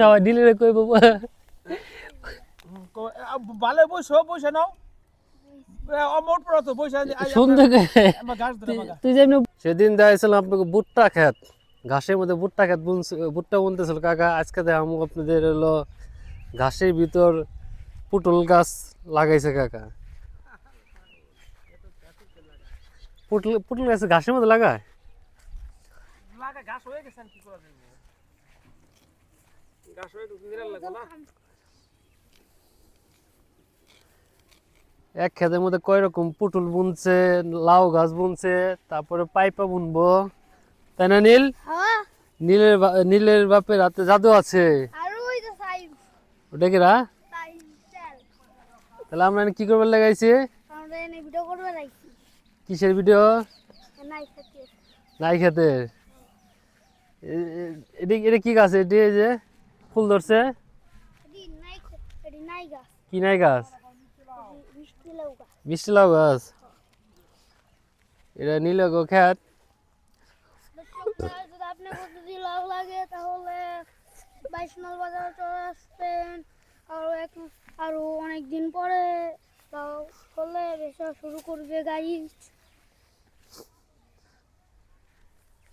সবাই নীলের কইব। ভালো বসো বসে নাও। সেদিন দেখাইছিলাম আপনাকে ভুট্টা খেত। ঘাসের মধ্যে ভুট্টা খেত বুনছে ভুট্টা বুনতেছিল। কাকা আজকে দেখাম আপনাদের হলো ঘাসের ভিতর পুটল গাছ লাগাইছে কাকা। পুটল পুটল গাছ ঘাসের মধ্যে লাগায়? লাগা ঘাস হয়ে গেছে কি করা যাবে ঘাস হয়ে গেছে নিরাল লাগবে না এক খেতের মধ্যে কয় রকম পুটল বুনছে লাউ গাছ বুনছে তারপরে পাইপা বুনবো। তাই না নীল? হ্যাঁ। নীলের নীলের বাপের হাতে জাদু আছে। ওটা কি রা? তাহলে আমরা কি করবার লাগাইছি? কিসের ভিডিও? নাই খেতে। এটা কি গাছ? এটি যে ফুল ধরছে? কি নাই গাছ? মিষ্টি লাউ গাছ। এটা নীল গো খ্যাত। যদি লাগে তাহলে বাইশনাল বাজার আসবেন অনেক দিন পরে শুরু করবে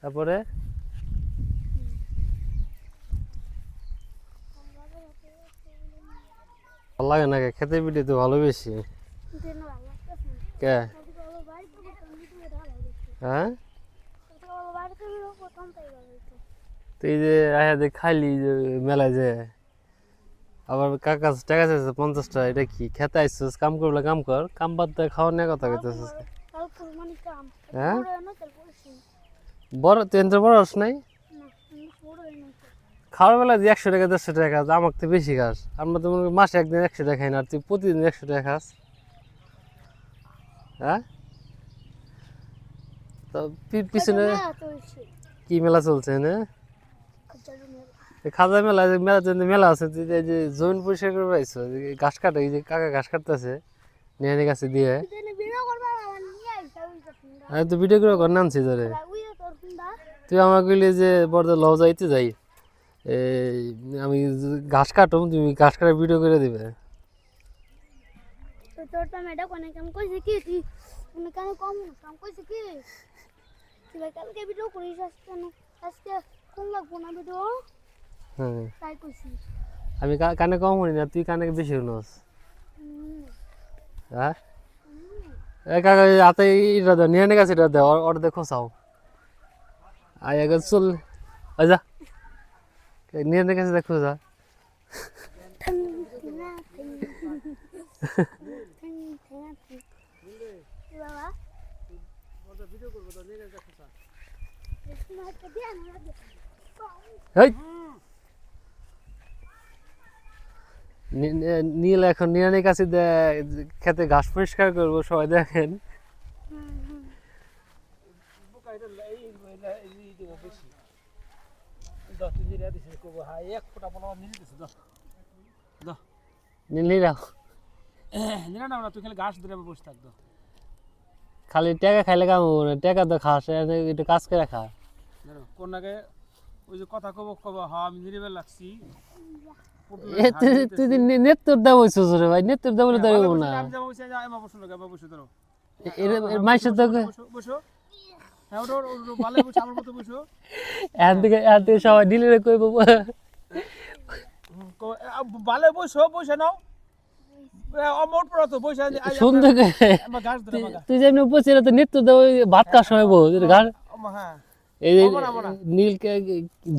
তারপরে? ভালো লাগে না? খেতে পিঠে তো ভালো বেশি। কে? হ্যাঁ? তাই যে আয়া খাইলি যে মেলায় যে আবার কাকা টাকা চাইছে পঞ্চাশটা এটা কি? খেতে আইসছিস কাম করলে কাম কর কাম বাদ দিয়ে খাওয়ার নিয়ে কথা কইতেছিস। হ্যাঁ? বড় তুই বড় হস নাই না আমি বড় হই নাই খাওয়ার বেলা যে একশো টাকা দেড়শো টাকা খাস আমাকে তো বেশি খাস। আমরা তো মনে মাসে একদিন একশো টাকা খাই না আর তুই প্রতিদিন একশো টাকা খাস। হ্যাঁ? তো পিছনে কি মেলা চলছে না মেলা। খাজা মেলা মেলা যে মেলা আছে তুই যে- যে জমিন পরিষ্কার করে পাইছো ঘাস কাটে যে কাকা ঘাস কাটতেছে নিয়ে কাছে দিয়ে। আমার আমি তো ভিডিও করে করে নামছি ধরে তুই আমাকে যে বড় ল যাইতে যাই। এই আমি ঘাস কাটম তুমি ঘাস কাটার ভিডিও করে দিবে। তোর তো ম্যাডাম কোনে কাম কইছে কি? তুই কোনে কাম কম কাম কইছে কি? তুই কালকে ভিডিও করিস আজকে না? আজকে কোন লাগবো না ভিডিও হ্যাঁ। তাই কইছি। আমি কানে কম শুনি না তুই কানে বেশি শুনস। হুম। হ্যাঁ? কাকা হাতে এটা দাও নিয়ে গেছে এটা দাও ওর দেখো চাও আই আগে চল। আই যা। নিয়ে গেছে দেখো যা নীল এখন নিরানির কাছে দে- খেতে ঘাস পরিষ্কার করব সবাই দেখেন হুম, হুম। এই খালি টাকা খাইলে কাম হব না টাকা তো খাস একটু কাজ করে খা। কোন আগে ওই যে কথা কব কব হ্যাঁ আমি নিরিবে লাগছি তুই নেত্তর দাম হইছিস রে ভাই নেত্তর দাম বলে দাঁড়িয়ে না মাইসের তো বসো। সবাই কইব বসো বসে নাও। সুন্দর তুই যেমনি উপস্থিত তো ভাত সময় বউ ঘাস এই। নীলকে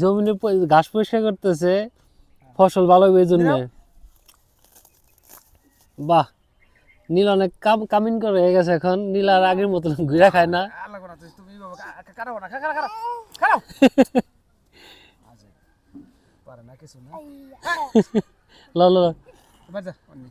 জমিনে ঘাস পরিষ্কার করতেছে ফসল ভালো হবে এই জন্য। বাহ নীল অনেক কাম কামিন করে হয়ে গেছে এখন নীল আর আগের মতন ঘুরা খায় না। করা কাটাবো না খারাপ খারাপ খারাপ পারে না কিছু না? ল ল ল। এবার অন্য।